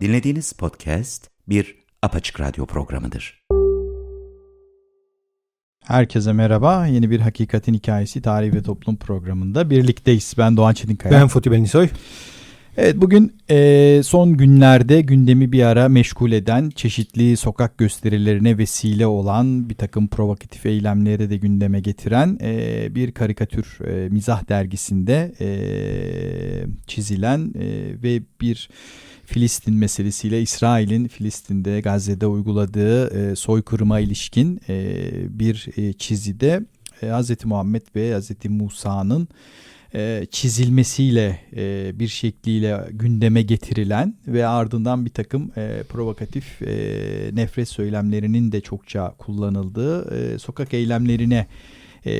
Dinlediğiniz podcast bir apaçık radyo programıdır. Herkese merhaba. Yeni bir Hakikatin Hikayesi Tarih ve Toplum programında birlikteyiz. Ben Doğan Çetinkaya. Ben Fatih Benisoy. Evet bugün e, son günlerde gündemi bir ara meşgul eden çeşitli sokak gösterilerine vesile olan bir takım provokatif eylemleri de gündeme getiren e, bir karikatür e, mizah dergisinde e, çizilen e, ve bir Filistin meselesiyle İsrail'in Filistin'de Gazze'de uyguladığı e, soykırıma ilişkin e, bir e, çizide e, Hz. Muhammed ve Hz. Musa'nın e, çizilmesiyle e, bir şekliyle gündeme getirilen ve ardından bir takım e, provokatif e, nefret söylemlerinin de çokça kullanıldığı e, sokak eylemlerine e,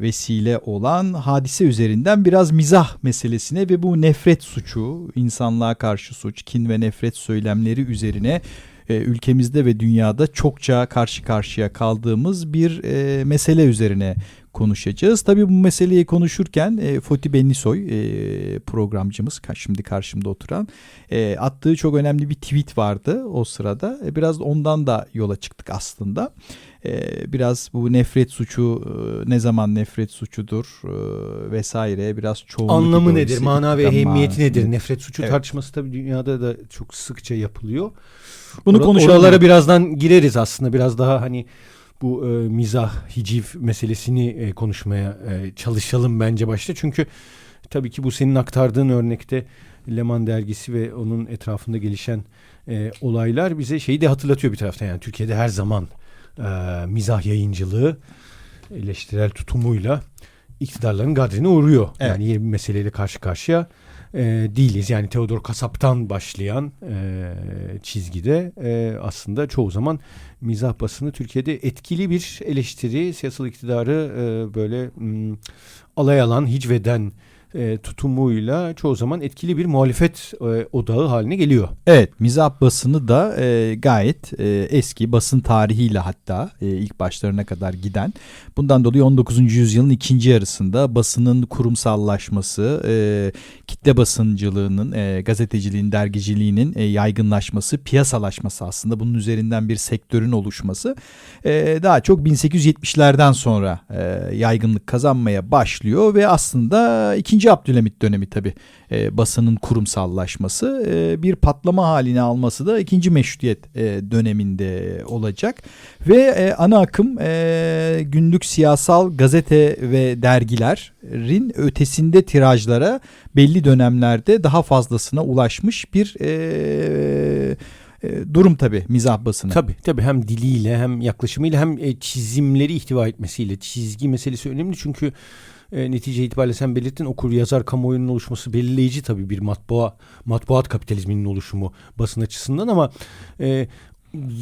vesile olan hadise üzerinden biraz mizah meselesine ve bu nefret suçu, insanlığa karşı suç, kin ve nefret söylemleri üzerine e, ülkemizde ve dünyada çokça karşı karşıya kaldığımız bir e, mesele üzerine konuşacağız. Tabii bu meseleyi konuşurken e, Foti Benlisoy e, programcımız şimdi karşımda oturan e, attığı çok önemli bir tweet vardı o sırada. E, biraz ondan da yola çıktık aslında. E, biraz bu nefret suçu e, ne zaman nefret suçudur e, vesaire biraz çoğunluk Anlamı nedir? Mana ve ehemmiyeti nedir? Nefret suçu Evet. tartışması tabii dünyada da çok sıkça yapılıyor. Bunu Ora- konuşalım. Oralara birazdan gireriz aslında. Biraz daha hani bu e, mizah, hiciv meselesini e, konuşmaya e, çalışalım bence başta. Çünkü tabii ki bu senin aktardığın örnekte Leman dergisi ve onun etrafında gelişen e, olaylar bize şeyi de hatırlatıyor bir taraftan. Yani Türkiye'de her zaman e, mizah yayıncılığı eleştirel tutumuyla iktidarların gadrine uğruyor. Evet. Yani yeni bir meseleyle karşı karşıya e, değiliz. Yani Theodor Kasap'tan başlayan e, çizgide e, aslında çoğu zaman mizah basını Türkiye'de etkili bir eleştiri, siyasal iktidarı e, böyle m, alay alan, hicveden e, tutumuyla çoğu zaman etkili bir muhalefet e, odağı haline geliyor. Evet mizah basını da e, gayet e, eski basın tarihiyle hatta e, ilk başlarına kadar giden. Bundan dolayı 19. yüzyılın ikinci yarısında basının kurumsallaşması, e, kitle basıncılığının, e, gazeteciliğin, dergiciliğinin e, yaygınlaşması, piyasalaşması aslında bunun üzerinden bir sektörün oluşması e, daha çok 1870'lerden sonra e, yaygınlık kazanmaya başlıyor ve aslında 2. Abdülhamit dönemi tabi e, basının kurumsallaşması e, bir patlama halini alması da 2. Meşrutiyet e, döneminde olacak ve e, ana akım e, günlük siyasal gazete ve dergilerin ötesinde tirajlara belli dönemlerde daha fazlasına ulaşmış bir e, e, durum tabi mizah basını. Tabii tabii hem diliyle hem yaklaşımıyla hem e, çizimleri ihtiva etmesiyle çizgi meselesi önemli çünkü e, netice itibariyle sen belirttin okur yazar kamuoyunun oluşması belirleyici tabii bir matbaa matbuat kapitalizminin oluşumu basın açısından ama e,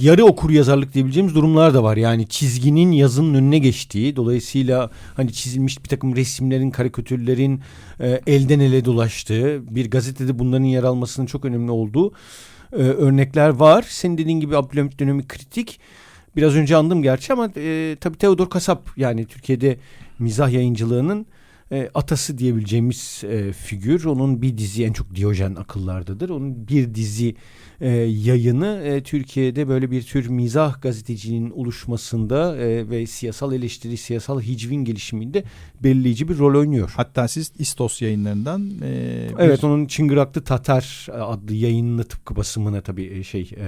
yarı okur yazarlık diyebileceğimiz durumlar da var. Yani çizginin yazının önüne geçtiği dolayısıyla hani çizilmiş bir takım resimlerin, karikatürlerin e, elden ele dolaştığı bir gazetede bunların yer almasının çok önemli olduğu e, örnekler var. Senin dediğin gibi Abdülhamit dönemi kritik. Biraz önce andım gerçi ama e, tabii Theodor Kasap yani Türkiye'de mizah yayıncılığının e, atası diyebileceğimiz e, figür. Onun bir dizi en çok Diyojen akıllardadır. Onun bir dizi e, yayını e, Türkiye'de böyle bir tür mizah gazeteciliğinin oluşmasında e, ve siyasal eleştiri, siyasal hicvin gelişiminde belirleyici bir rol oynuyor. Hatta siz İstos yayınlarından e, bir- Evet onun Çıngıraklı Tatar adlı yayınını tıpkı basımına tabii e, şey e,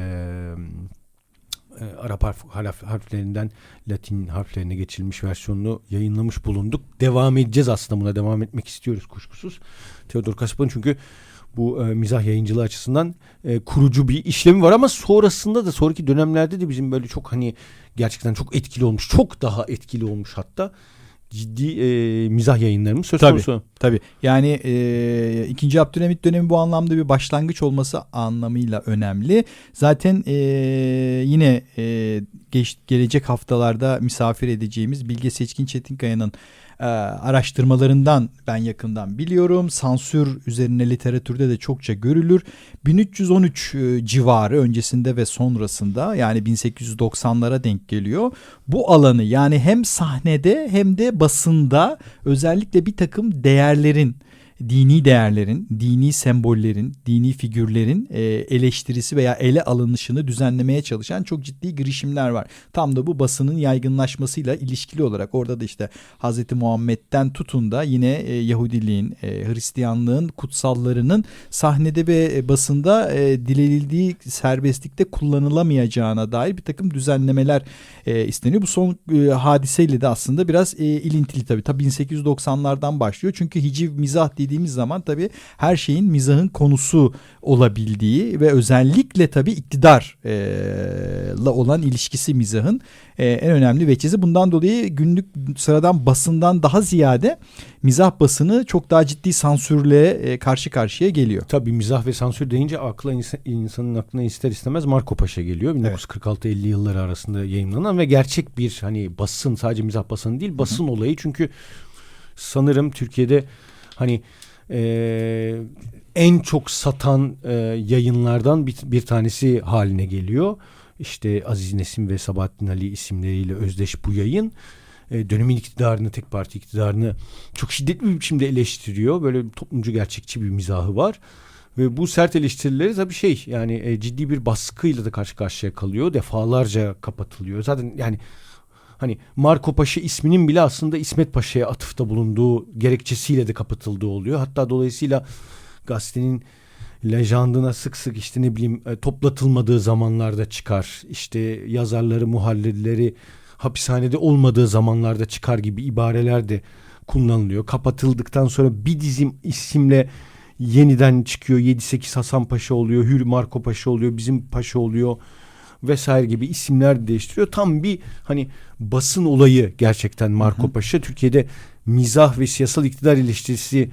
e, Arap harf, harf- harflerinden Latin harflerine geçilmiş versiyonunu yayınlamış bulunduk. Devam edeceğiz aslında buna devam etmek istiyoruz kuşkusuz. Theodor Kasap'ın çünkü bu e, mizah yayıncılığı açısından e, kurucu bir işlemi var ama sonrasında da sonraki dönemlerde de bizim böyle çok hani gerçekten çok etkili olmuş. Çok daha etkili olmuş hatta ciddi e, mizah yayınlarımız söz Tabii. konusu. Tabii yani e, 2. Abdülhamit dönemi bu anlamda bir başlangıç olması anlamıyla önemli. Zaten e, yine e, geç, gelecek haftalarda misafir edeceğimiz Bilge Seçkin Çetinkaya'nın e, araştırmalarından ben yakından biliyorum. Sansür üzerine literatürde de çokça görülür. 1313 e, civarı öncesinde ve sonrasında yani 1890'lara denk geliyor. Bu alanı yani hem sahnede hem de basında özellikle bir takım değerlerin dini değerlerin, dini sembollerin, dini figürlerin e, eleştirisi veya ele alınışını düzenlemeye çalışan çok ciddi girişimler var. Tam da bu basının yaygınlaşmasıyla ilişkili olarak orada da işte Hazreti Muhammed'den tutun da yine e, Yahudiliğin, e, Hristiyanlığın kutsallarının sahnede ve e, basında e, dilenildiği serbestlikte kullanılamayacağına dair bir takım düzenlemeler e, isteniyor. Bu son e, hadiseyle de aslında biraz e, ilintili tabii. Tabii 1890'lardan başlıyor. Çünkü hiciv mizah dediğimiz zaman tabii her şeyin mizahın konusu olabildiği ve özellikle tabii iktidarla olan ilişkisi mizahın en önemli veçesi. Bundan dolayı günlük sıradan basından daha ziyade mizah basını çok daha ciddi sansürle karşı karşıya geliyor. Tabii mizah ve sansür deyince akla insan, insanın aklına ister istemez Marco Paşa geliyor. 1946-50 yılları arasında yayınlanan ve gerçek bir hani basın sadece mizah basını değil basın olayı. Çünkü sanırım Türkiye'de hani e, en çok satan e, yayınlardan bir, bir tanesi haline geliyor. İşte Aziz Nesin ve Sabahattin Ali isimleriyle özdeş bu yayın. E, dönemin iktidarını, tek parti iktidarını çok şiddetli bir biçimde eleştiriyor. Böyle toplumcu gerçekçi bir mizahı var. Ve bu sert eleştirileri tabii şey yani e, ciddi bir baskıyla da karşı karşıya kalıyor. Defalarca kapatılıyor. Zaten yani hani Marco Paşa isminin bile aslında İsmet Paşa'ya atıfta bulunduğu gerekçesiyle de kapatıldığı oluyor. Hatta dolayısıyla gazetenin lejandına sık sık işte ne bileyim e, toplatılmadığı zamanlarda çıkar. İşte yazarları, muhalleleri hapishanede olmadığı zamanlarda çıkar gibi ibareler de kullanılıyor. Kapatıldıktan sonra bir dizim isimle yeniden çıkıyor. 7-8 Hasan Paşa oluyor, Hür Marco Paşa oluyor, bizim Paşa oluyor vesaire gibi isimler değiştiriyor. Tam bir hani basın olayı gerçekten Marco Paşa. Türkiye'de mizah ve siyasal iktidar ilişkisi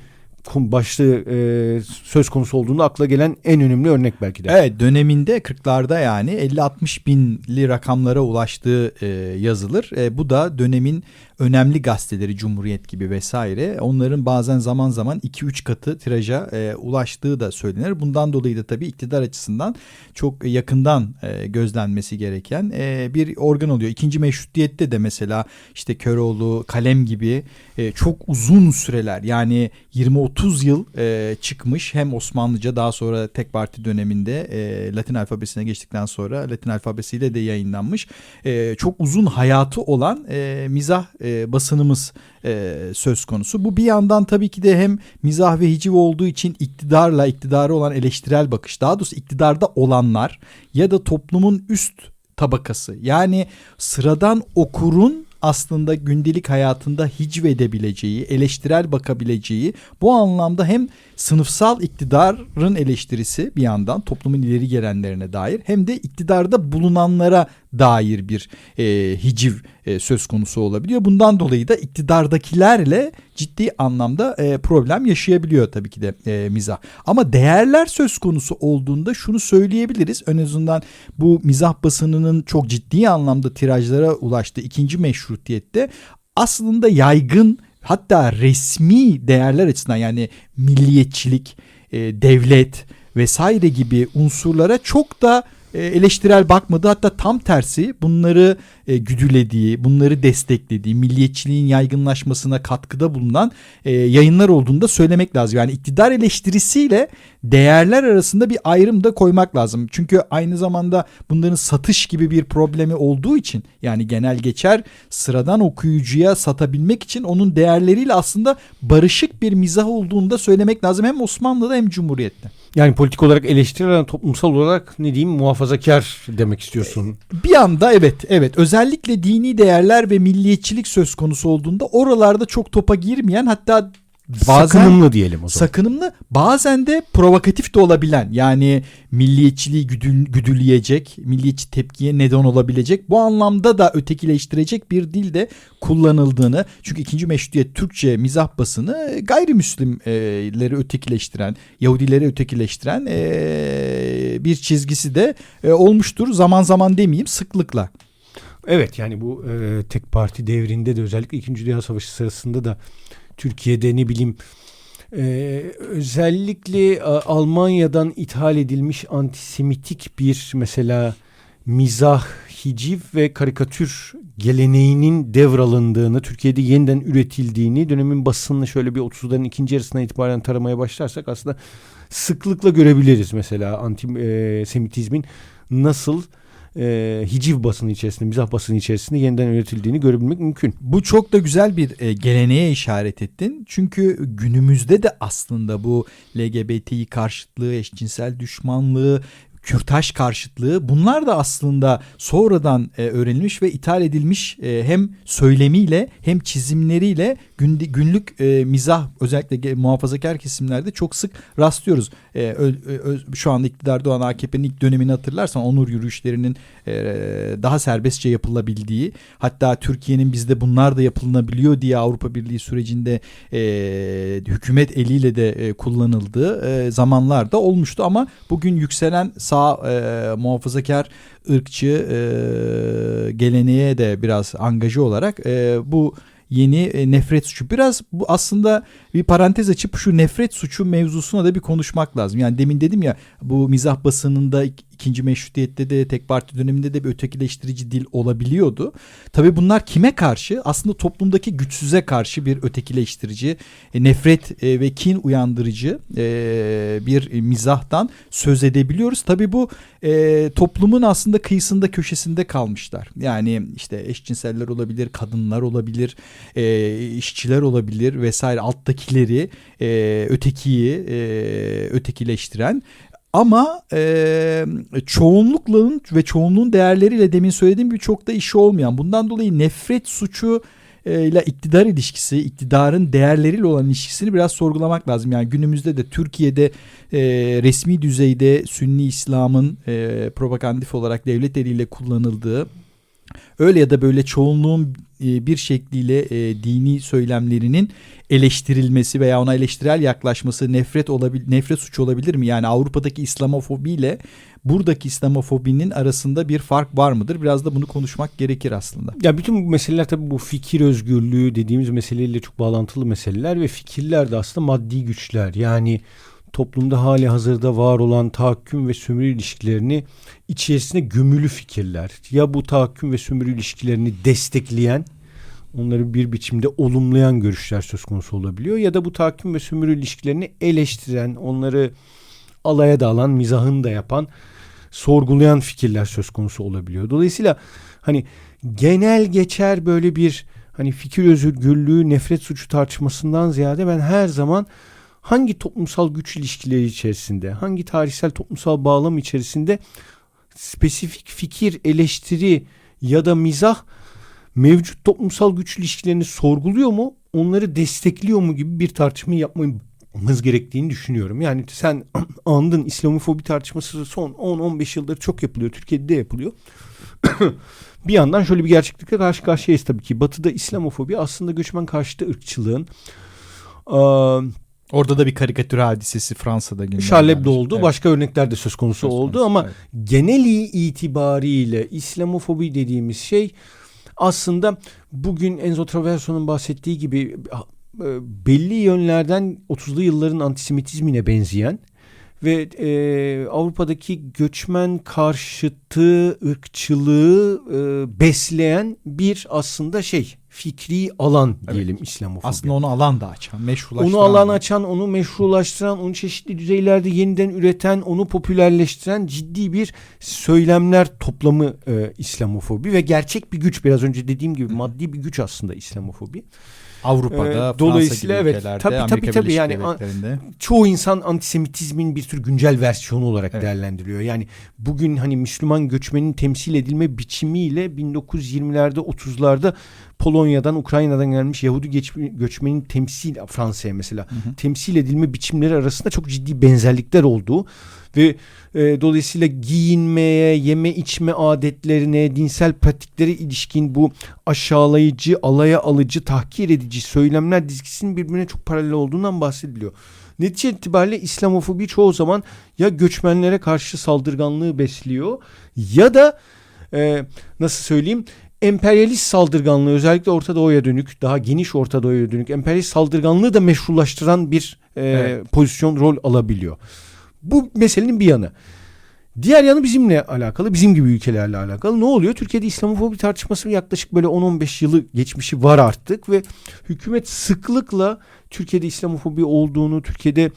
başlığı e, söz konusu olduğunda akla gelen en önemli örnek belki de. Evet döneminde 40'larda yani 50-60 binli rakamlara ulaştığı e, yazılır. E, bu da dönemin önemli gazeteleri Cumhuriyet gibi vesaire onların bazen zaman zaman 2-3 katı tiraja e, ulaştığı da söylenir. Bundan dolayı da tabii iktidar açısından çok yakından e, gözlenmesi gereken e, bir organ oluyor. İkinci meşrutiyette de mesela işte Köroğlu, Kalem gibi e, çok uzun süreler yani 20-30 yıl e, çıkmış hem Osmanlıca daha sonra tek parti döneminde e, Latin alfabesine geçtikten sonra Latin alfabesiyle de yayınlanmış. E, çok uzun hayatı olan e, mizah e, basınımız e, söz konusu. Bu bir yandan tabii ki de hem mizah ve hiciv olduğu için iktidarla iktidarı olan eleştirel bakış daha doğrusu iktidarda olanlar ya da toplumun üst tabakası yani sıradan okurun aslında gündelik hayatında hicvedebileceği, eleştirel bakabileceği bu anlamda hem sınıfsal iktidarın eleştirisi bir yandan toplumun ileri gelenlerine dair hem de iktidarda bulunanlara dair bir e, hiciv e, söz konusu olabiliyor. Bundan dolayı da iktidardakilerle ciddi anlamda e, problem yaşayabiliyor tabii ki de e, mizah. Ama değerler söz konusu olduğunda şunu söyleyebiliriz. En azından bu mizah basınının çok ciddi anlamda tirajlara ulaştığı ikinci meşrutiyette aslında yaygın hatta resmi değerler açısından yani milliyetçilik, e, devlet vesaire gibi unsurlara çok da eleştirel bakmadı. Hatta tam tersi bunları e, güdülediği, bunları desteklediği, milliyetçiliğin yaygınlaşmasına katkıda bulunan e, yayınlar olduğunu da söylemek lazım. Yani iktidar eleştirisiyle değerler arasında bir ayrım da koymak lazım. Çünkü aynı zamanda bunların satış gibi bir problemi olduğu için yani genel geçer sıradan okuyucuya satabilmek için onun değerleriyle aslında barışık bir mizah olduğunu da söylemek lazım. Hem Osmanlı'da hem Cumhuriyet'te. Yani politik olarak eleştirilen toplumsal olarak ne diyeyim muhafazakar demek istiyorsun. Bir anda evet evet özellikle dini değerler ve milliyetçilik söz konusu olduğunda oralarda çok topa girmeyen hatta bazen sakınımlı diyelim o zaman. Sakınımlı bazen de provokatif de olabilen yani milliyetçiliği güdül, güdüleyecek, milliyetçi tepkiye neden olabilecek bu anlamda da ötekileştirecek bir dil de kullanıldığını çünkü ikinci meşrutiyet Türkçe mizah basını gayrimüslimleri ötekileştiren, Yahudileri ötekileştiren bir çizgisi de olmuştur. Zaman zaman demeyeyim sıklıkla. Evet yani bu e, tek parti devrinde de özellikle 2. Dünya Savaşı sırasında da Türkiye'de ne bileyim e, özellikle e, Almanya'dan ithal edilmiş antisemitik bir mesela mizah, hiciv ve karikatür geleneğinin devralındığını, Türkiye'de yeniden üretildiğini dönemin basınını şöyle bir 30'ların ikinci yarısına itibaren taramaya başlarsak aslında sıklıkla görebiliriz mesela antisemitizmin nasıl e, hiciv basını içerisinde, mizah basını içerisinde yeniden üretildiğini görebilmek mümkün. Bu çok da güzel bir e, geleneğe işaret ettin. Çünkü günümüzde de aslında bu LGBTİ karşıtlığı, eşcinsel düşmanlığı, kürtaj karşıtlığı bunlar da aslında sonradan e, öğrenilmiş ve ithal edilmiş e, hem söylemiyle hem çizimleriyle gün, günlük e, mizah özellikle muhafazakar kesimlerde çok sık rastlıyoruz. E, ö, ö, şu anda iktidarda olan AKP'nin ilk dönemini hatırlarsan onur yürüyüşlerinin e, daha serbestçe yapılabildiği hatta Türkiye'nin bizde bunlar da yapılabiliyor diye Avrupa Birliği sürecinde e, hükümet eliyle de e, kullanıldığı e, zamanlarda olmuştu ama bugün yükselen sağ e, muhafazakar ırkçı e, geleneğe de biraz angaje olarak e, bu yeni e, nefret suçu. Biraz bu aslında bir parantez açıp şu nefret suçu mevzusuna da bir konuşmak lazım. Yani demin dedim ya bu mizah basınında ikinci meşrutiyette de tek parti döneminde de bir ötekileştirici dil olabiliyordu. Tabii bunlar kime karşı? Aslında toplumdaki güçsüze karşı bir ötekileştirici, e, nefret e, ve kin uyandırıcı bir mizahtan söz edebiliyoruz. Tabii bu toplumun aslında kıyısında köşesinde kalmışlar. Yani işte eşcinseller olabilir, kadınlar olabilir, işçiler olabilir vesaire alttakileri ötekiyi ötekileştiren ama e, çoğunlukların ve çoğunluğun değerleriyle demin söylediğim gibi çok da işi olmayan bundan dolayı nefret suçu ile iktidar ilişkisi, iktidarın değerleriyle olan ilişkisini biraz sorgulamak lazım. Yani günümüzde de Türkiye'de e, resmi düzeyde Sünni İslam'ın e, propagandif olarak devlet eliyle kullanıldığı öyle ya da böyle çoğunluğun e, bir şekliyle e, dini söylemlerinin eleştirilmesi veya ona eleştirel yaklaşması nefret olabilir nefret suçu olabilir mi? Yani Avrupa'daki İslamofobi ile buradaki İslamofobinin arasında bir fark var mıdır? Biraz da bunu konuşmak gerekir aslında. Ya bütün bu meseleler tabii bu fikir özgürlüğü dediğimiz meseleyle çok bağlantılı meseleler ve fikirler de aslında maddi güçler. Yani toplumda hali hazırda var olan tahakküm ve sömürü ilişkilerini içerisine gömülü fikirler. Ya bu tahakküm ve sömürü ilişkilerini destekleyen, onları bir biçimde olumlayan görüşler söz konusu olabiliyor. Ya da bu tahakküm ve sömürü ilişkilerini eleştiren, onları alaya da alan, mizahını da yapan, sorgulayan fikirler söz konusu olabiliyor. Dolayısıyla hani genel geçer böyle bir hani fikir özgürlüğü, nefret suçu tartışmasından ziyade ben her zaman hangi toplumsal güç ilişkileri içerisinde, hangi tarihsel toplumsal bağlam içerisinde spesifik fikir, eleştiri ya da mizah mevcut toplumsal güç ilişkilerini sorguluyor mu, onları destekliyor mu gibi bir tartışma yapmamız gerektiğini düşünüyorum. Yani sen andın İslamofobi tartışması son 10-15 yıldır çok yapılıyor. Türkiye'de de yapılıyor. bir yandan şöyle bir gerçeklikle karşı karşıyayız tabii ki. Batı'da İslamofobi aslında göçmen karşıtı ırkçılığın, Orada da bir karikatür hadisesi Fransa'da gündemde. Şarleb'de oldu. Evet. Başka örnekler de söz konusu söz oldu konusu, ama evet. geneli itibariyle İslamofobi dediğimiz şey aslında bugün Enzo Traverso'nun bahsettiği gibi e, belli yönlerden 30'lu yılların antisemitizmine benzeyen ve e, Avrupa'daki göçmen karşıtı ırkçılığı e, besleyen bir aslında şey fikri alan diyelim evet. İslamofobi. Aslında onu alan da açan, meşrulaştıran. Onu alan açan, onu meşrulaştıran, onu çeşitli düzeylerde yeniden üreten, onu popülerleştiren ciddi bir söylemler toplamı e, İslamofobi ve gerçek bir güç. Biraz önce dediğim gibi maddi bir güç aslında İslamofobi. Avrupa'da, ee, dolayısıyla Fransa gibi evet, ülkelerde, tabii, Amerika tabii, tabii, yani çoğu insan antisemitizmin bir tür güncel versiyonu olarak evet. değerlendiriyor. Yani bugün hani Müslüman göçmenin temsil edilme biçimiyle 1920'lerde 30'larda Polonya'dan, Ukrayna'dan gelmiş Yahudi göçmenin temsil Fransa'ya mesela hı hı. temsil edilme biçimleri arasında çok ciddi benzerlikler olduğu ve e, dolayısıyla giyinmeye, yeme içme adetlerine, dinsel pratiklere ilişkin bu aşağılayıcı, alaya alıcı, tahkir edici söylemler dizgisinin birbirine çok paralel olduğundan bahsediliyor. Netice itibariyle İslamofobi çoğu zaman ya göçmenlere karşı saldırganlığı besliyor ya da e, nasıl söyleyeyim emperyalist saldırganlığı özellikle Orta Doğu'ya dönük daha geniş Orta Doğu'ya dönük emperyalist saldırganlığı da meşrulaştıran bir e, Evet. pozisyon rol alabiliyor. Bu meselenin bir yanı. Diğer yanı bizimle alakalı, bizim gibi ülkelerle alakalı. Ne oluyor? Türkiye'de İslamofobi tartışması yaklaşık böyle 10-15 yılı geçmişi var artık ve hükümet sıklıkla Türkiye'de İslamofobi olduğunu, Türkiye'de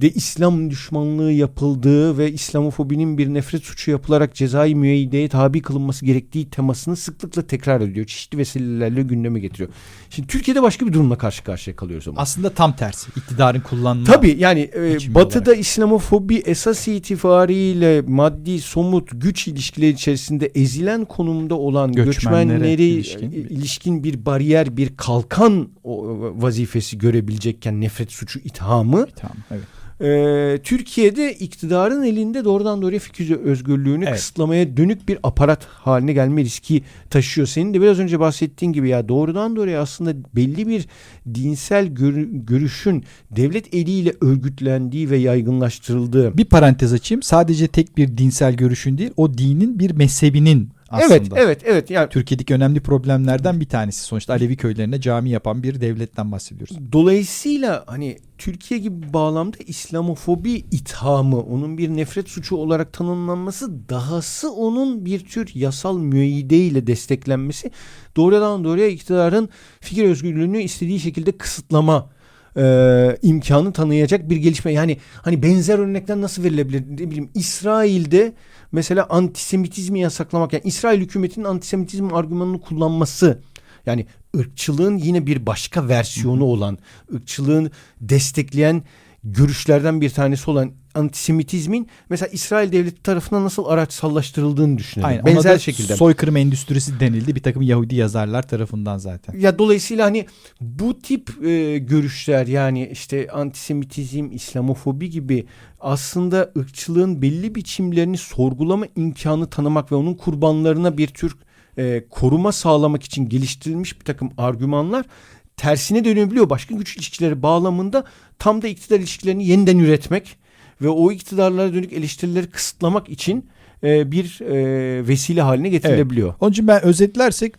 de İslam düşmanlığı yapıldığı ve İslamofobinin bir nefret suçu yapılarak cezai müeyyideye tabi kılınması gerektiği temasını sıklıkla tekrar ediyor. Çeşitli vesilelerle gündeme getiriyor. Şimdi Türkiye'de başka bir durumla karşı karşıya kalıyoruz ama. Aslında tam tersi. İktidarın kullanma. Tabii yani e, Batı'da olarak. İslamofobi esas itibariyle maddi somut güç ilişkileri içerisinde ezilen konumda olan Göçmenlere göçmenleri ilişkin bir- ilişkin bir bariyer, bir kalkan vazifesi görebilecekken nefret suçu ithamı Tamam, evet. E, Türkiye'de iktidarın elinde doğrudan doğruya fikir özgürlüğünü Evet. kısıtlamaya dönük bir aparat haline gelme riski taşıyor. Senin de biraz önce bahsettiğin gibi ya doğrudan doğruya aslında belli bir dinsel gör- görüşün devlet eliyle örgütlendiği ve yaygınlaştırıldığı. Bir parantez açayım. Sadece tek bir dinsel görüşün değil, o dinin bir mezhebinin aslında. Evet, evet, evet. Yani Türkiye'deki önemli problemlerden bir tanesi. Sonuçta Alevi köylerine cami yapan bir devletten bahsediyoruz. Dolayısıyla hani Türkiye gibi bir bağlamda İslamofobi ithamı, onun bir nefret suçu olarak tanımlanması, dahası onun bir tür yasal müeyyide ile desteklenmesi doğrudan doğruya iktidarın fikir özgürlüğünü istediği şekilde kısıtlama e, imkanı tanıyacak bir gelişme. Yani hani benzer örnekler nasıl verilebilir? Ne bileyim İsrail'de mesela antisemitizmi yasaklamak yani İsrail hükümetinin antisemitizm argümanını kullanması yani ırkçılığın yine bir başka versiyonu olan, ırkçılığın destekleyen görüşlerden bir tanesi olan antisemitizmin mesela İsrail devleti tarafından nasıl araçsallaştırıldığını düşünelim. Aynen. Benzer Ona şekilde. soykırım endüstrisi denildi bir takım Yahudi yazarlar tarafından zaten. Ya dolayısıyla hani bu tip e, görüşler yani işte antisemitizm, İslamofobi gibi aslında ırkçılığın belli biçimlerini sorgulama imkanı tanımak ve onun kurbanlarına bir tür e, koruma sağlamak için geliştirilmiş bir takım argümanlar tersine dönebiliyor. Başka güç ilişkileri bağlamında tam da iktidar ilişkilerini yeniden üretmek ve o iktidarlara dönük eleştirileri kısıtlamak için e, bir e, vesile haline getirilebiliyor. Onun için ben özetlersek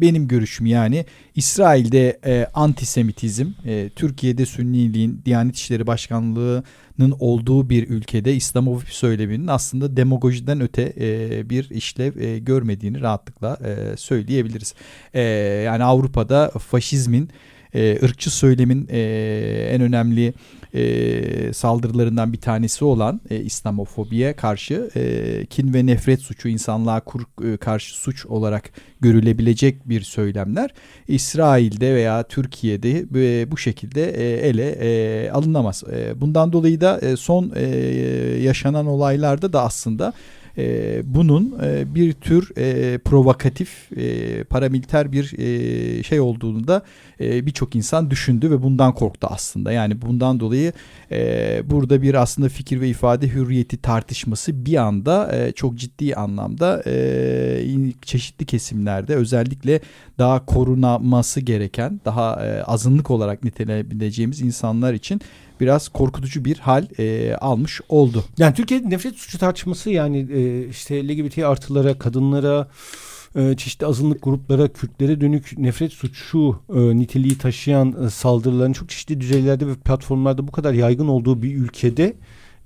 benim görüşüm yani İsrail'de e, antisemitizm, e, Türkiye'de Sünniliğin Diyanet İşleri Başkanlığı'nın olduğu bir ülkede İslamofobi söyleminin aslında demagojiden öte e, bir işlev e, görmediğini rahatlıkla e, söyleyebiliriz. E, yani Avrupa'da faşizmin e, ırkçı söylemin e, en önemli e, saldırılarından bir tanesi olan e, İslamofobiye karşı e, kin ve nefret suçu insanlığa kur, e, karşı suç olarak görülebilecek bir söylemler İsrail'de veya Türkiye'de e, bu şekilde e, ele e, alınamaz. E, bundan dolayı da e, son e, yaşanan olaylarda da aslında e, bunun e, bir tür e, provokatif e, paramiliter bir e, şey olduğunu da e, birçok insan düşündü ve bundan korktu aslında. Yani bundan dolayı e, burada bir aslında fikir ve ifade hürriyeti tartışması bir anda e, çok ciddi anlamda e, çeşitli kesimlerde özellikle daha korunması gereken daha e, azınlık olarak niteleyebileceğimiz insanlar için biraz korkutucu bir hal e, almış oldu. Yani Türkiye'de nefret suçu tartışması yani e, işte LGBT artılara, kadınlara, e, çeşitli azınlık gruplara, Kürtlere dönük nefret suçu e, niteliği taşıyan e, saldırıların çok çeşitli düzeylerde ve platformlarda bu kadar yaygın olduğu bir ülkede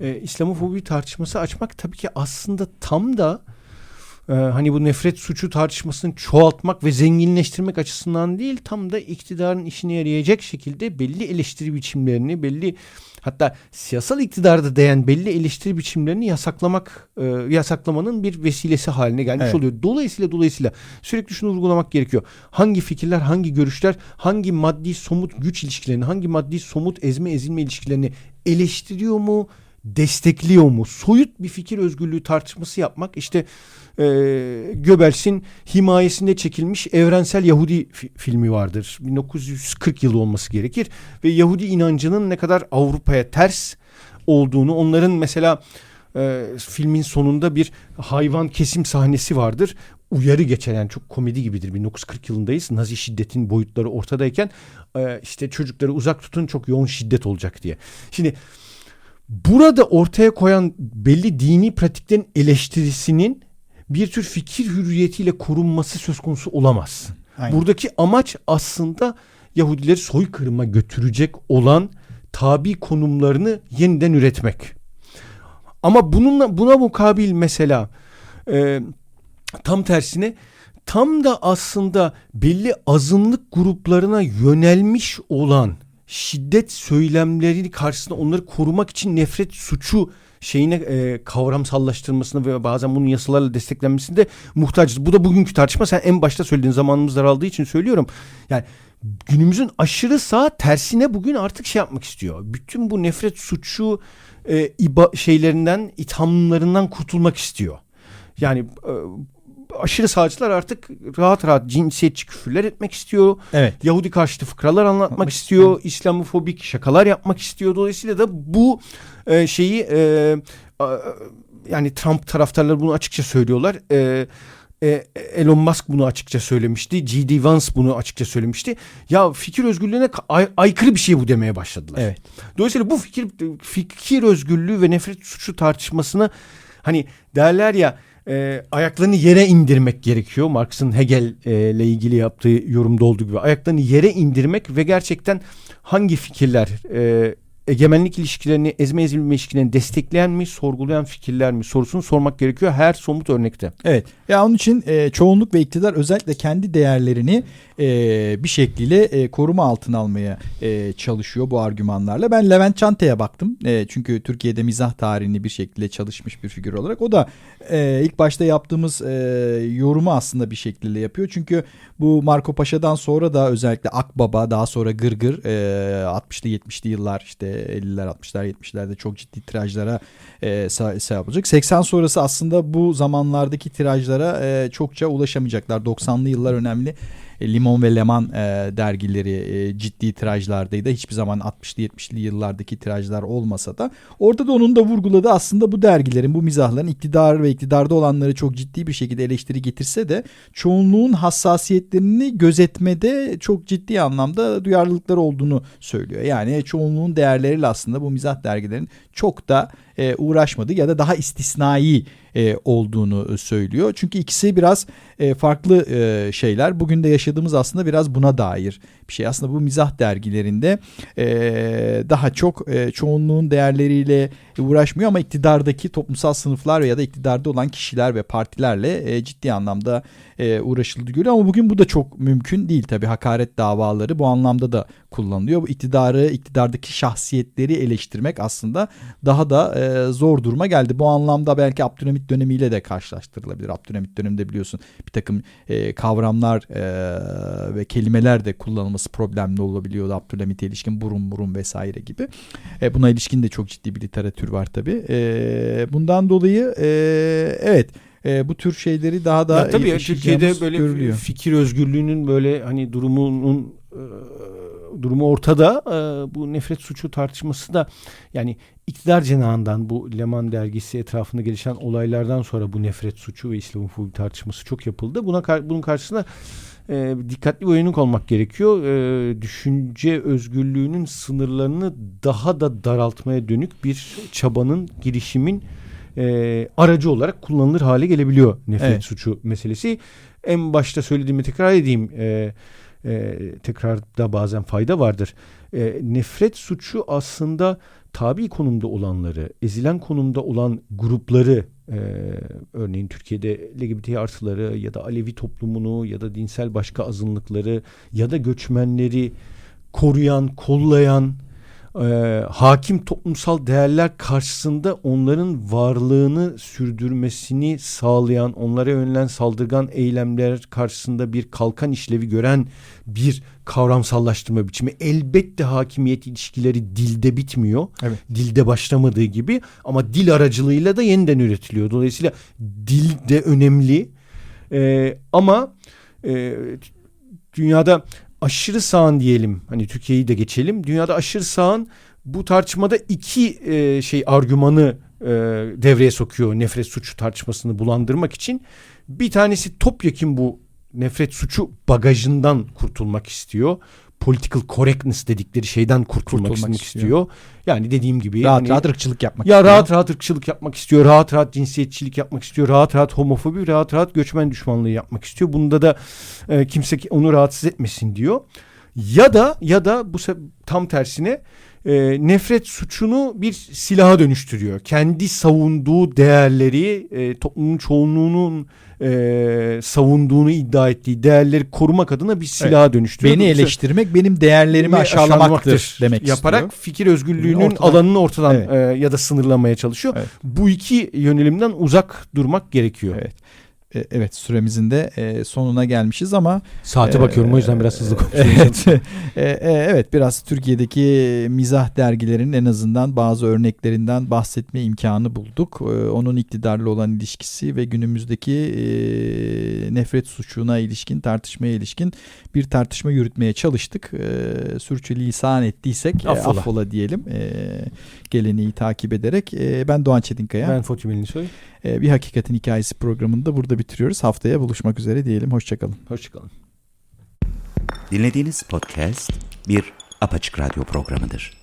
e, İslamofobi tartışması açmak tabii ki aslında tam da e, hani bu nefret suçu tartışmasını çoğaltmak ve zenginleştirmek açısından değil tam da iktidarın işine yarayacak şekilde belli eleştiri biçimlerini belli hatta siyasal iktidarda değen belli eleştiri biçimlerini yasaklamak e, yasaklamanın bir vesilesi haline gelmiş Evet. oluyor. Dolayısıyla dolayısıyla sürekli şunu vurgulamak gerekiyor. Hangi fikirler, hangi görüşler, hangi maddi somut güç ilişkilerini, hangi maddi somut ezme ezilme ilişkilerini eleştiriyor mu, destekliyor mu? Soyut bir fikir özgürlüğü tartışması yapmak işte e, Göbels'in himayesinde çekilmiş Evrensel Yahudi fi- filmi vardır. 1940 yılı olması gerekir ve Yahudi inancının ne kadar Avrupa'ya ters olduğunu onların mesela e, filmin sonunda bir hayvan kesim sahnesi vardır. Uyarı geçen yani çok komedi gibidir. 1940 yılındayız. Nazi şiddetin boyutları ortadayken e, işte çocukları uzak tutun çok yoğun şiddet olacak diye. Şimdi burada ortaya koyan belli dini pratiklerin eleştirisinin bir tür fikir hürriyetiyle korunması söz konusu olamaz. Aynen. Buradaki amaç aslında Yahudileri soykırıma götürecek olan tabi konumlarını yeniden üretmek. Ama bununla buna mukabil mesela e, tam tersine tam da aslında belli azınlık gruplarına yönelmiş olan şiddet söylemleri karşısında onları korumak için nefret suçu şeyine e, kavramsallaştırmasını ve bazen bunun yasalarla desteklenmesinde muhtacız. Bu da bugünkü tartışma. Sen en başta söylediğin zamanımız daraldığı için söylüyorum. Yani günümüzün aşırı sağ tersine bugün artık şey yapmak istiyor. Bütün bu nefret suçu e, iba, şeylerinden, ithamlarından kurtulmak istiyor. Yani e, aşırı sağcılar artık rahat rahat cinsiyetçi küfürler etmek istiyor. Evet. Yahudi karşıtı fıkralar anlatmak Anlatmak istiyor. İslamofobik şakalar yapmak istiyor. Dolayısıyla da bu e, şeyi e, a- yani Trump taraftarları bunu açıkça söylüyorlar. E, e, Elon Musk bunu açıkça söylemişti. G.D. Vance bunu açıkça söylemişti. Ya fikir özgürlüğüne ay- aykırı bir şey bu demeye başladılar. Evet. Dolayısıyla bu fikir fikir özgürlüğü ve nefret suçu tartışmasını hani derler ya e, ayaklarını yere indirmek gerekiyor. Marx'ın Hegel e, ile ilgili yaptığı yorumda olduğu gibi ayaklarını yere indirmek ve gerçekten hangi fikirler e, egemenlik ilişkilerini, ezme ezilme ilişkilerini destekleyen mi, sorgulayan fikirler mi sorusunu sormak gerekiyor her somut örnekte. Evet. Ya onun için e, çoğunluk ve iktidar özellikle kendi değerlerini e, bir şekliyle e, koruma altına almaya e, çalışıyor bu argümanlarla. Ben Levent Çanta'ya baktım. E, çünkü Türkiye'de mizah tarihini bir şekilde çalışmış bir figür olarak. O da e, ilk başta yaptığımız e, yorumu aslında bir şekilde yapıyor. Çünkü bu Marco Paşa'dan sonra da özellikle Akbaba daha sonra Gırgır e, 60'lı 70'li yıllar işte 50'ler 60'lar 70'lerde çok ciddi tirajlara e, sahip olacak. 80 sonrası aslında bu zamanlardaki tirajlara e, çokça ulaşamayacaklar. 90'lı yıllar önemli. E, Limon ve Leman e, dergileri e, ciddi tirajlardaydı. Hiçbir zaman 60'lı 70'li yıllardaki tirajlar olmasa da orada da onun da vurguladığı aslında bu dergilerin, bu mizahların iktidar ve iktidarda olanları çok ciddi bir şekilde eleştiri getirse de çoğunluğun hassasiyetlerini gözetmede çok ciddi anlamda duyarlılıkları olduğunu söylüyor. Yani çoğunluğun değerleriyle aslında bu mizah dergilerin çok da e, uğraşmadı ya da daha istisnai e, olduğunu söylüyor. Çünkü ikisi biraz e, farklı e, şeyler. Bugün de yaşadığımız aslında biraz buna dair bir şey. Aslında bu mizah dergilerinde e, daha çok çoğunluğun değerleriyle uğraşmıyor ama iktidardaki toplumsal sınıflar ya da iktidarda olan kişiler ve partilerle ciddi anlamda e, uğraşıldı görüyor ama bugün bu da çok mümkün değil tabii hakaret davaları bu anlamda da kullanılıyor. Bu iktidarı, iktidardaki şahsiyetleri eleştirmek aslında daha da zor duruma geldi. Bu anlamda belki Abdülhamit dönemiyle de karşılaştırılabilir. Abdülhamit döneminde biliyorsun bir takım e, kavramlar e, ve kelimeler de kullanılması problemli olabiliyordu. Abdülhamit'e ilişkin burun burun vesaire gibi. E, buna ilişkin de çok ciddi bir literatür var tabii. E, bundan dolayı e, evet e, bu tür şeyleri daha da Ya tabii ya, Türkiye'de böyle görülüyor. fikir özgürlüğünün böyle hani durumunun e, durumu ortada. E, bu nefret suçu tartışması da yani iktidar cenahından bu Leman dergisi etrafında gelişen olaylardan sonra bu nefret suçu ve İslamofobi tartışması çok yapıldı. Buna bunun karşısında e, dikkatli ve uyanık olmak gerekiyor. E, düşünce özgürlüğünün sınırlarını daha da daraltmaya dönük bir çabanın, girişimin e, aracı olarak kullanılır hale gelebiliyor nefret Evet. suçu meselesi. En başta söylediğimi tekrar edeyim. E, e, tekrarda bazen fayda vardır. E, nefret suçu aslında tabi konumda olanları, ezilen konumda olan grupları, e, örneğin Türkiye'de LGBT artıları ya da Alevi toplumunu ya da dinsel başka azınlıkları ya da göçmenleri koruyan, kollayan, e, hakim toplumsal değerler karşısında onların varlığını sürdürmesini sağlayan, onlara yönelen saldırgan eylemler karşısında bir kalkan işlevi gören bir kavramsallaştırma biçimi. Elbette hakimiyet ilişkileri dilde bitmiyor. Evet. Dilde başlamadığı gibi ama dil aracılığıyla da yeniden üretiliyor. Dolayısıyla dil de önemli. E, ama e, dünyada aşırı sağın diyelim hani Türkiye'yi de geçelim. Dünyada aşırı sağın bu tartışmada iki e, şey argümanı e, devreye sokuyor nefret suçu tartışmasını bulandırmak için. Bir tanesi topyekun bu nefret suçu bagajından kurtulmak istiyor. Political correctness dedikleri şeyden kurtulmak, Kurtulmak istiyor. istiyor. Yani dediğim gibi Rahat hani- rahat ırkçılık yapmak ya istiyor. rahat rahat ırkçılık yapmak istiyor, rahat rahat cinsiyetçilik yapmak istiyor, rahat rahat homofobi, rahat rahat göçmen düşmanlığı yapmak istiyor. Bunda da e, kimse ki- onu rahatsız etmesin diyor. Ya da ya da bu tam tersine e, nefret suçunu bir silaha dönüştürüyor. Kendi savunduğu değerleri e, toplumun çoğunluğunun e, savunduğunu iddia ettiği değerleri korumak adına bir silaha dönüştürüyor. Beni eleştirmek benim değerlerimi Beni aşağılamaktır demek yaparak istiyor. fikir özgürlüğünün Ortadan- alanını ortadan Evet. e, ya da sınırlamaya çalışıyor. Evet. Bu iki yönelimden uzak durmak gerekiyor. Evet. E, Evet süremizin de e, sonuna gelmişiz ama Saate e, bakıyorum o yüzden biraz hızlı konuşuyorum. Evet. E, e, evet biraz Türkiye'deki mizah dergilerinin en azından bazı örneklerinden bahsetme imkanı bulduk. E, Onun iktidarla olan ilişkisi ve günümüzdeki e, nefret suçuna ilişkin tartışmaya ilişkin bir tartışma yürütmeye çalıştık. E, Sürçülisan ettiysek e, Affola. affola diyelim. E, Geleneği takip ederek. E, Ben Doğan Çetinkaya. Ben Fatih Melinsoy. E, Bir Hakikatin Hikayesi programını da burada bitiriyoruz. Haftaya buluşmak üzere diyelim. Hoşçakalın. Hoşçakalın. Dinlediğiniz podcast bir apaçık radyo programıdır.